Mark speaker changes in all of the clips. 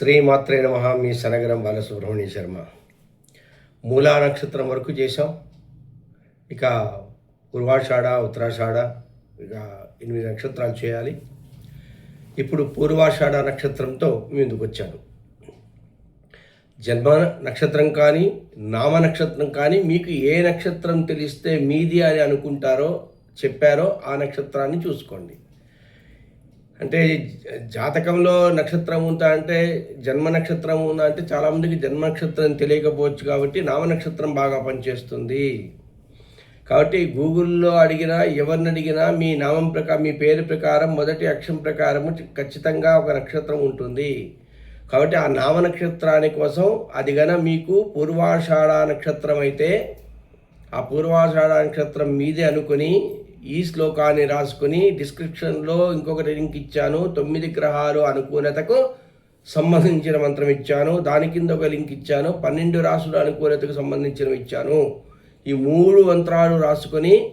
Speaker 1: శ్రీమాత్రే నమ. మీ శనగరం బాలసుబ్రహ్మణ్య శర్మ. మూలా నక్షత్రం వరకు చేసాం ఇక పూర్వాషాఢ ఉత్తరాషాఢ ఇక ఎనిమిది నక్షత్రాలు చేయాలి. ఇప్పుడు పూర్వాషాఢ నక్షత్రంతో ముందుకు వచ్చాను. జన్మ నక్షత్రం కానీ నామ నక్షత్రం కానీ మీకు ఏ నక్షత్రం తెలిస్తే మీది అని అనుకుంటారో చెప్పారో ఆ నక్షత్రాన్ని చూసుకోండి. అంటే జాతకంలో నక్షత్రం ఉందా అంటే జన్మ నక్షత్రం ఉందా అంటే చాలామందికి జన్మ నక్షత్రం తెలియకపోవచ్చు కాబట్టి నామ నక్షత్రం బాగా పనిచేస్తుంది. కాబట్టి గూగుల్లో అడిగినా ఎవరిని అడిగినా మీ నామం ప్రకారం మీ పేరు ప్రకారం మొదటి అక్షరం ప్రకారం ఖచ్చితంగా ఒక నక్షత్రం ఉంటుంది. కాబట్టి ఆ నామ నక్షత్రాని కోసం అది గన మీకు పూర్వాషాఢ నక్షత్రం అయితే ఆ పూర్వాషాఢ నక్షత్రం మీదే అనుకుని ఈ శ్లోకాన్ని రాసుకుని డిస్క్రిప్షన్లో ఇంకొకటి లింక్ ఇచ్చాను. తొమ్మిది గ్రహాలు అనుకూలతకు సంబంధించిన మంత్రం ఇచ్చాను. దాని కింద ఒక లింక్ ఇచ్చాను. పన్నెండు రాసుల అనుకూలతకు సంబంధించినవి ఇచ్చాను. ఈ మూడు మంత్రాలు రాసుకొని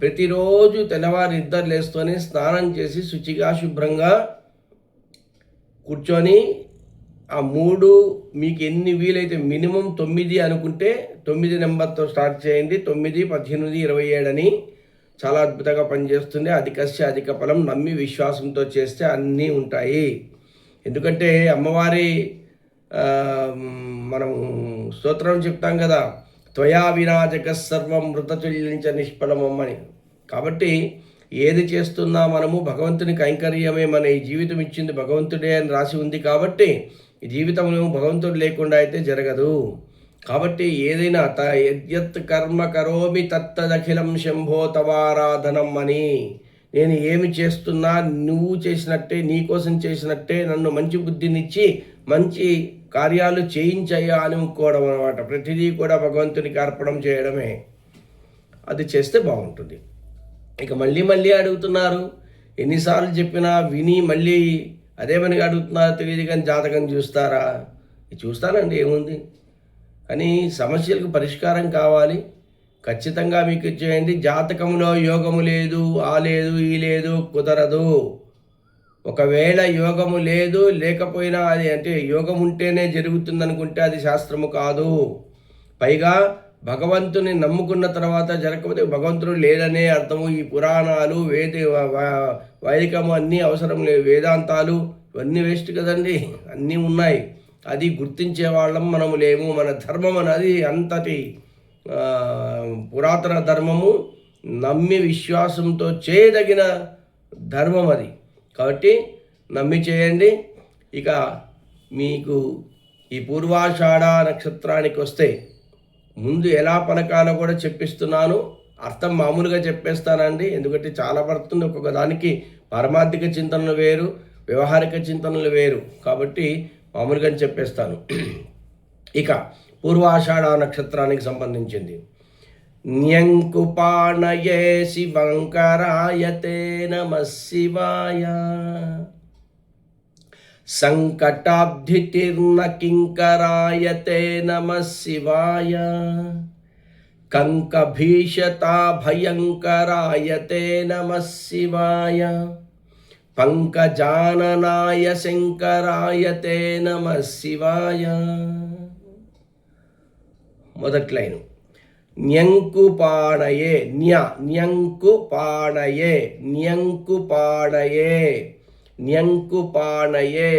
Speaker 1: ప్రతిరోజు తెల్లవారు ఇద్దరు లేస్తూనే స్నానం చేసి శుచిగా శుభ్రంగా కూర్చొని ఆ మూడు మీకు ఎన్ని వీలైతే మినిమం తొమ్మిది అనుకుంటే తొమ్మిది నెంబర్తో స్టార్ట్ చేయండి. తొమ్మిది పద్దెనిమిది ఇరవై ఏడు అని చాలా అద్భుతంగా పనిచేస్తుంది. అధికస్య అధిక ఫలం నమ్మి విశ్వాసంతో చేస్తే అన్నీ ఉంటాయి. ఎందుకంటే అమ్మవారి మనం స్తోత్రం చెప్తాం కదా త్వయా వినా జగత్సర్వం మృతతుల్యంచ నిష్ఫలమమ్మని కాబట్టి ఏది చేస్తున్నా మనము భగవంతుని కైంకర్యమే మన ఈ జీవితం ఇచ్చింది. భగవంతుడే అని రాసి ఉంది కాబట్టి జీవితంలో భగవంతుడు లేకుండా అయితే జరగదు. కాబట్టి ఏదైనా త యద్యత్ కర్మ కరోమి తత్తదఖిలం శంభో తవారాధనం అని. నేను ఏమి చేస్తున్నా నువ్వు చేసినట్టే నీ కోసం చేసినట్టే నన్ను మంచి బుద్ధినిచ్చి మంచి కార్యాలు చేయించయ్యా అనుకోవడం అనమాట ప్రతిదీ కూడా భగవంతునికి అర్పణం చేయడమే. అది చేస్తే బాగుంటుంది. ఇక మళ్ళీ మళ్ళీ అడుగుతున్నారు. ఎన్నిసార్లు చెప్పినా విని మళ్ళీ అదే పనిగా అడుగుతున్నారో తెలియదు కానీ జాతకం చూస్తారా? చూస్తానండి ఏముంది? కానీ సమస్యలకు పరిష్కారం కావాలి. ఖచ్చితంగా మీకు చేయండి. జాతకంలో యోగము లేదు ఆ లేదు ఈ లేదు కుదరదు. ఒకవేళ యోగము లేదు లేకపోయినా అది అంటే యోగం ఉంటేనే జరుగుతుంది అనుకుంటే అది శాస్త్రము కాదు. పైగా భగవంతుని నమ్ముకున్న తర్వాత జరగకపోతే భగవంతుడు లేదనే అర్థము. ఈ పురాణాలు వేద వైదికము అన్నీ అవసరం లేదు. వేదాంతాలు ఇవన్నీ వేస్ట్ కదండి. అన్నీ ఉన్నాయి. అది గుర్తించే వాళ్ళం మనము లేము. మన ధర్మం అనేది అంతటి పురాతన ధర్మము. నమ్మి విశ్వాసంతో చేయదగిన ధర్మం అది. కాబట్టి నమ్మి చేయండి. ఇక మీకు ఈ పూర్వాషాఢ నక్షత్రానికి వస్తే ముందు ఎలా పలకాలో కూడా చెప్పిస్తున్నాను. అర్థం మామూలుగా చెప్పేస్తానండి. ఎందుకంటే చాలా పడుతుంది. ఒక్కొక్క దానికి పారమార్థిక చింతనలు వేరు వ్యవహారిక చింతనలు వేరు. కాబట్టి మామూలుగా చెప్పేస్తాను. ఇక పూర్వాషాఢ నక్షత్రానికి సంబంధించింది. న్యంకుపాణయే శివంకరాయతే నమ శివాయ సంకటాబ్ధితిర్న కింకరాయతే నమ శివాయ కంకభీషతా భయంకరాయతే నమ శివాయ పంకజాననాయ శంకరాయతే నమ శివాయ. మొదటి లైను. న్యంకుపాణయే న్య న్యంకుపాణయే న్యంకుపాణయే న్యంకుపాణయే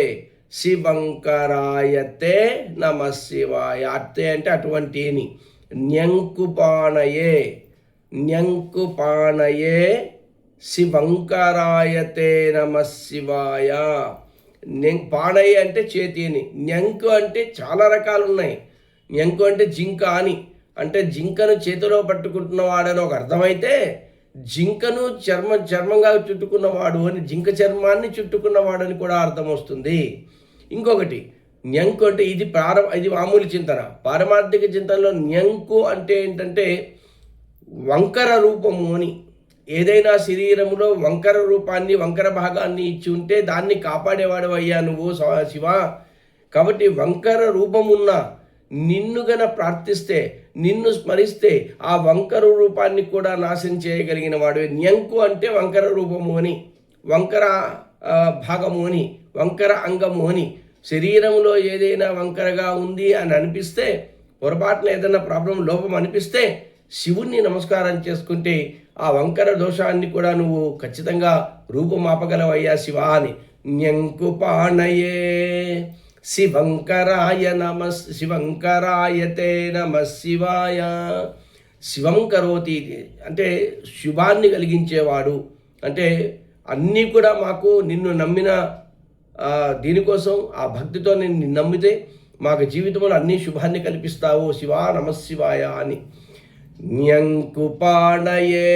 Speaker 1: శివంకరాయతే నమ శివాయ. అత్తే అంటే అటువంటి పాణయే న్యంకుపాణయే న్యంకుపాణయే శివంకరాయతే నమ శివాయ. న్యం- అంటే చేతి అని న్యంకు అంటే చాలా రకాలు ఉన్నాయి న్యంకు అంటే జింక అని. అంటే జింకను చేతిలో పట్టుకుంటున్నవాడని ఒక అర్థమైతే జింకను చర్మ చర్మంగా చుట్టుకున్నవాడు అని జింక చర్మాన్ని చుట్టుకున్నవాడని కూడా అర్థం వస్తుంది. ఇంకొకటి న్యంకు అంటే ఇది ప్రారం ఇది మామూలు చింతన. పారమార్థిక చింతనలో న్యంకు అంటే ఏంటంటే వంకర రూపము అని. ఏదైనా శరీరములో వంకర రూపాన్ని వంకర భాగాన్ని ఇచ్చి ఉంటే దాన్ని కాపాడేవాడు అయ్యా నువ్వు శివ- కాబట్టి వంకర రూపమున్న నిన్ను గన ప్రార్థిస్తే నిన్ను స్మరిస్తే ఆ వంకర రూపాన్ని కూడా నాశనం చేయగలిగిన వాడు. న్యంకు అంటే వంకర రూపము అని వంకర భాగము అని వంకర అంగము అని. శరీరంలో ఏదైనా వంకరగా ఉంది అని అనిపిస్తే పొరపాటున ఏదైనా ప్రాబ్లం లోపం అనిపిస్తే శివుణ్ణి నమస్కారం చేసుకుంటే ఆ వంకర దోషాన్ని కూడా నువ్వు ఖచ్చితంగా రూపుమాపగలవయ్యా శివ అని. న్యంకుపాణయే. శివంకరాయ నమ శివంకరాయతే నమ శివాయ. శివం కరోతి అంటే శుభాన్ని కలిగించేవాడు. అంటే అన్నీ కూడా మాకు నిన్ను నమ్మిన దీనికోసం ఆ భక్తితో నిన్ను నమ్మితే మాకు జీవితంలో అన్ని శుభాన్ని కల్పిస్తావు. శివా నమశివాయ అని. న్యంకుపాణయే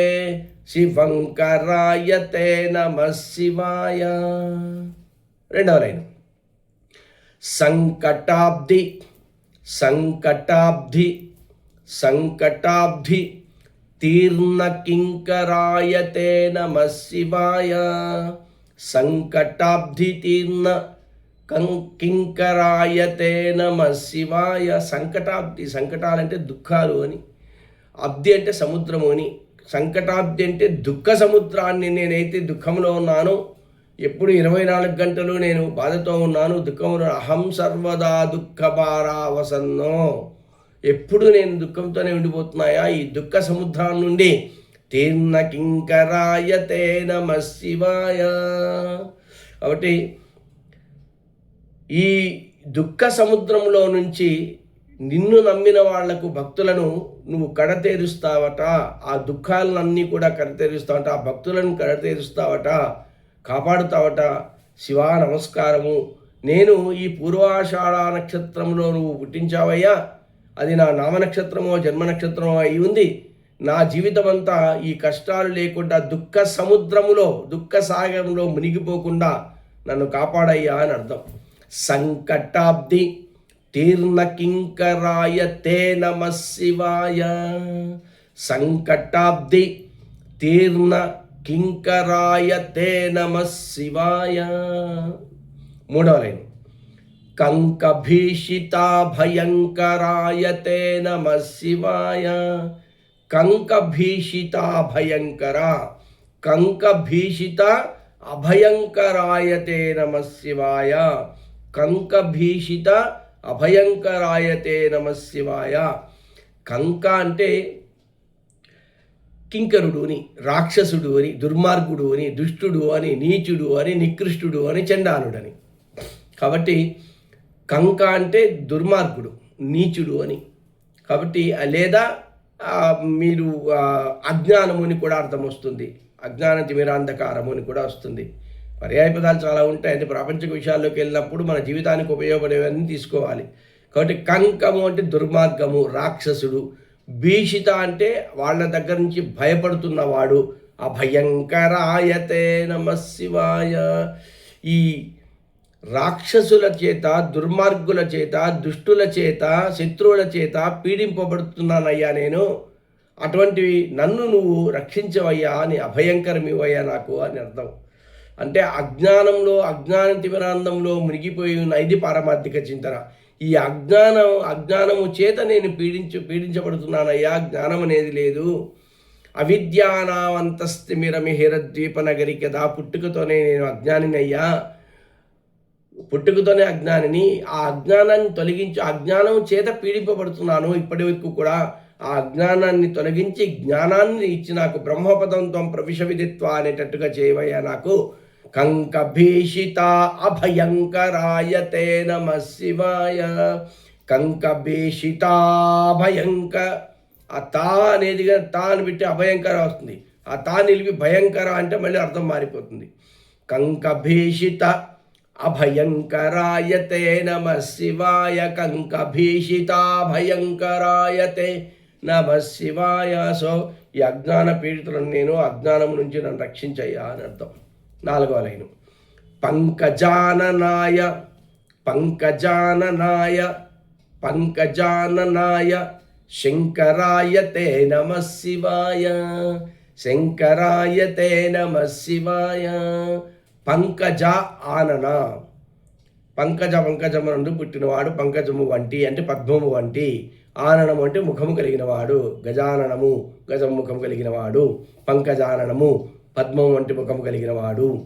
Speaker 1: శివంకరాయ తే నమ శివాయ రెండవ లైన్. సంకటాబ్ది సంకటాబ్ది సంకటాబ్ది తీర్ణకింకరాయ తే నమ శివాయ। సంకటాబ్ది తీర్ణ కం కింకరాయ తే నమ శివాయ। సంకటాబ్ది సంకటాలంటే దుఃఖాలు అని అబ్ది అంటే సముద్రము అని సంకటాబ్ది అంటే దుఃఖ సముద్రాన్ని నేనైతే దుఃఖంలో ఉన్నాను ఎప్పుడు ఇరవై నాలుగు గంటలు నేను బాధతో ఉన్నాను దుఃఖంలో అహం సర్వదా దుఃఖ భారావసన్నో ఎప్పుడు నేను దుఃఖంతోనే ఉండిపోతున్నాయా? ఈ దుఃఖ సముద్రం నుండి. తీర్ణ కింకరాయ తే నమ శివాయ కాబట్టి ఈ దుఃఖ సముద్రంలో నుంచి నిన్ను నమ్మిన వాళ్ళకు భక్తులను నువ్వు కడతేరుస్తావట ఆ దుఃఖాలన్నీ కూడా కడతేరుస్తావట ఆ భక్తులను కడతేరుస్తావట కాపాడుతావట. శివా నమస్కారము. నేను ఈ పూర్వాషాఢ నక్షత్రంలో నువ్వు పుట్టించావయ్యా. అది నా నామ నక్షత్రమో జన్మ నక్షత్రమో అయి ఉంది. నా జీవితం అంతా ఈ కష్టాలు లేకుండా దుఃఖ సముద్రములో దుఃఖ సాగరంలో మునిగిపోకుండా నన్ను కాపాడయ్యా అని అర్థం. సంకటాబ్ది. తీర్ణ కింకరాయ తే నమ శివాయ సంకటాబ్ది తీర్ణ కింకరాయ తే నమ శివాయ మూడవ లైన్ కంకభీషితా భయంకరాయ తే నమ శివాయ కంకభీషితా భయంకర కంకభీషిత అభయంకరాయ తే నమ శివాయ కంకభీషిత అభయంకరాయతే నమశివాయ కంక అంటే కింకరుడు అని రాక్షసుడు అని దుర్మార్గుడు అని దుష్టుడు అని నీచుడు అని నికృష్టుడు అని చండాలుడని కాబట్టి కంక అంటే దుర్మార్గుడు నీచుడు అని. కాబట్టి లేదా మీరు అజ్ఞానము అని కూడా అర్థం వస్తుంది. అజ్ఞాన తిమిరాంధకారము అని కూడా వస్తుంది. పర్యాయ పదాలు చాలా ఉంటాయి. అంటే ప్రాపంచిక విషయాల్లోకి వెళ్ళినప్పుడు మన జీవితానికి ఉపయోగపడేవన్నీ తీసుకోవాలి. కాబట్టి కంకము అంటే దుర్మార్గము రాక్షసుడు. భీషిత అంటే వాళ్ళ దగ్గర నుంచి భయపడుతున్నవాడు. ఆ నమ శివాయ. ఈ రాక్షసుల చేత దుర్మార్గుల చేత దుష్టుల చేత శత్రువుల చేత పీడింపబడుతున్నానయ్యా నేను. అటువంటివి నన్ను నువ్వు రక్షించవయ్యా అని అభయంకరమివయ్యా నాకు అని అర్థం. అంటే అజ్ఞానంలో అజ్ఞాన తిమిరాందంలో మునిగిపోయి ఉన్న ఇది పారమార్థిక చింతన. ఈ అజ్ఞానం అజ్ఞానము చేత నేను పీడించు పీడించబడుతున్నానయ్యా జ్ఞానం అనేది లేదు. అవిద్యానావంతస్థిమిరమిహిరద్వీప నగరి కదా పుట్టుకతోనే నేను అజ్ఞానినయ్యా. పుట్టుకతోనే అజ్ఞానిని ఆ అజ్ఞానాన్ని తొలగించి అజ్ఞానం చేత పీడింపబడుతున్నాను ఇప్పటి వరకు కూడా. ఆ అజ్ఞానాన్ని తొలగించి జ్ఞానాన్ని ఇచ్చి నాకు బ్రహ్మపదంతో ప్రవిష విధిత్వ అనేటట్టుగా చేయవయ్యా నాకు. కంకభీషిత అభయంకరాయతే నమ శివాయ కంకభీషితా భయంక ఆ తా అనేది కానీ తా అని పెట్టి అభయంకర వస్తుంది. ఆ తా నిలిపి భయంకర అంటే మళ్ళీ అర్థం మారిపోతుంది. కంకభీషిత అభయంకరాయతే నమ శివాయ కంకభీషితా భయంకరాయతే నమ శివాయ. సో ఈ అజ్ఞాన పీడితులను నేను అజ్ఞానం నుంచి నన్ను రక్షించయ్యా అని అర్థం. నాలుగవ లైను. పంకజాననాయ పంకజాననాయ పంకజాననాయ శంకరాయ తే నమ శివాయ శంకరాయ తే నమ శివాయ. పంకజ ఆనన. పంకజ పంకజము నందు పుట్టినవాడు పంకజము వంటి అంటే పద్మము వంటి ఆననము అంటే ముఖము కలిగినవాడు గజాననము గజం ముఖము కలిగినవాడు పంకజాననము పద్మం వంటి ముఖం కలిగిన వాడు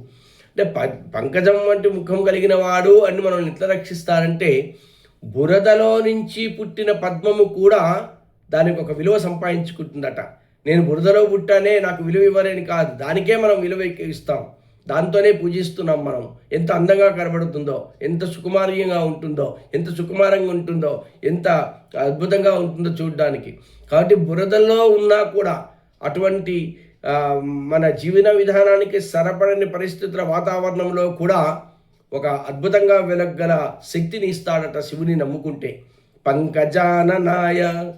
Speaker 1: అంటే ప- పంకజం వంటి ముఖం కలిగిన వాడు అని మనం ఎట్లా రక్షిస్తారంటే బురదలో నుంచి పుట్టిన పద్మము కూడా దానికి ఒక విలువ సంపాదించుకుంటుందట. నేను బురదలో పుట్టానే నాకు విలువ ఇవ్వలేని కాదు. దానికే మనం విలువ ఇస్తాం. దాంతోనే పూజిస్తున్నాం మనం. ఎంత అందంగా కనబడుతుందో ఎంత సుకుమార్యంగా ఉంటుందో ఎంత సుకుమారంగా ఉంటుందో ఎంత అద్భుతంగా ఉంటుందో చూడడానికి. కాబట్టి బురదల్లో ఉన్నా కూడా అటువంటి మన జీవన విధానానికి సరపడని పరిస్థితుల వాతావరణంలో కూడా ఒక అద్భుతంగా వెలగల శక్తిని ఇస్తాడట శివుని నమ్ముకుంటే. పంకజాననాయ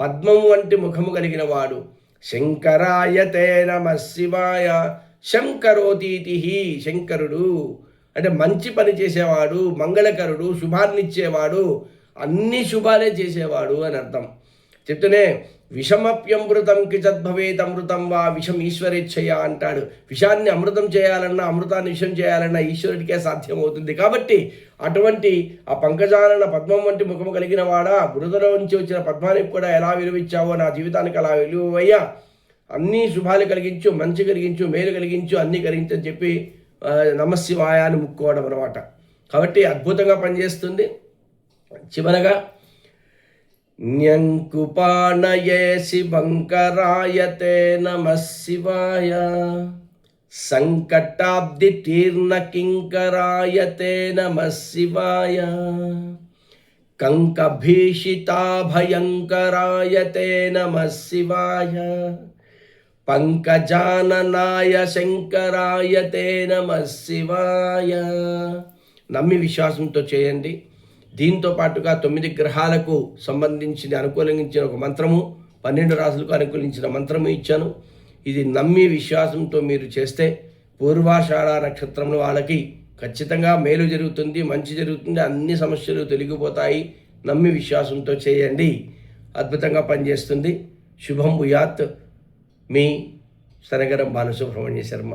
Speaker 1: పద్మం వంటి ముఖము కలిగిన వాడు. శంకరాయ తే నమ శివాయ శంకరోతీతి శంకరుడు. అంటే మంచి పని చేసేవాడు మంగళకరుడు శుభాన్నిచ్చేవాడు అన్ని శుభాలే చేసేవాడు అని అర్థం. చెప్తూనే విషమప్యమృతం కిచద్భవేత్ అమృతం వా విషం ఈశ్వరేచ్ఛయ అంటాడు. విషాన్ని అమృతం చేయాలన్నా అమృతాన్ని విషం చేయాలన్నా ఈశ్వరుడికే సాధ్యమవుతుంది. కాబట్టి అటువంటి ఆ పంకజాలన పద్మం వంటి ముఖము కలిగిన వాడా బురదలో నుంచి వచ్చిన పద్మానికి కూడా ఎలా విలువిచ్చావో నా జీవితానికి అలా విలువయ్యా. అన్నీ శుభాలు కలిగించు మంచి కలిగించు మేలు కలిగించు అన్ని కలిగించు అని చెప్పి ఆ, ముక్కోవడం అనమాట కాబట్టి అద్భుతంగా పనిచేస్తుంది. చివరగా న్యంకుపాణయే శివంకరాయతే నమ శివాయ సంకటాబ్ది తీర్ణ కింకరాయతే నమ శివాయ కంకభీషితాభయంకరాయతే నమ శివాయ పంకజాననాయ శంకరాయతే నమ శివాయ నమ్మి విశ్వాసంతో చేయండి దీంతో పాటుగా తొమ్మిది గ్రహాలకు సంబంధించిన అనుకూలించిన ఒక మంత్రము పన్నెండు రాసులకు అనుకూలించిన మంత్రము ఇచ్చాను. ఇది నమ్మి విశ్వాసంతో మీరు చేస్తే పూర్వాషాఢ నక్షత్రం వాళ్ళకి ఖచ్చితంగా మేలు జరుగుతుంది మంచి జరుగుతుంది అన్ని సమస్యలు తొలగిపోతాయి. నమ్మి విశ్వాసంతో చేయండి. అద్భుతంగా పనిచేస్తుంది. శుభం భూయాత్. మీ సనగరం బాలసుబ్రహ్మణ్య శర్మ.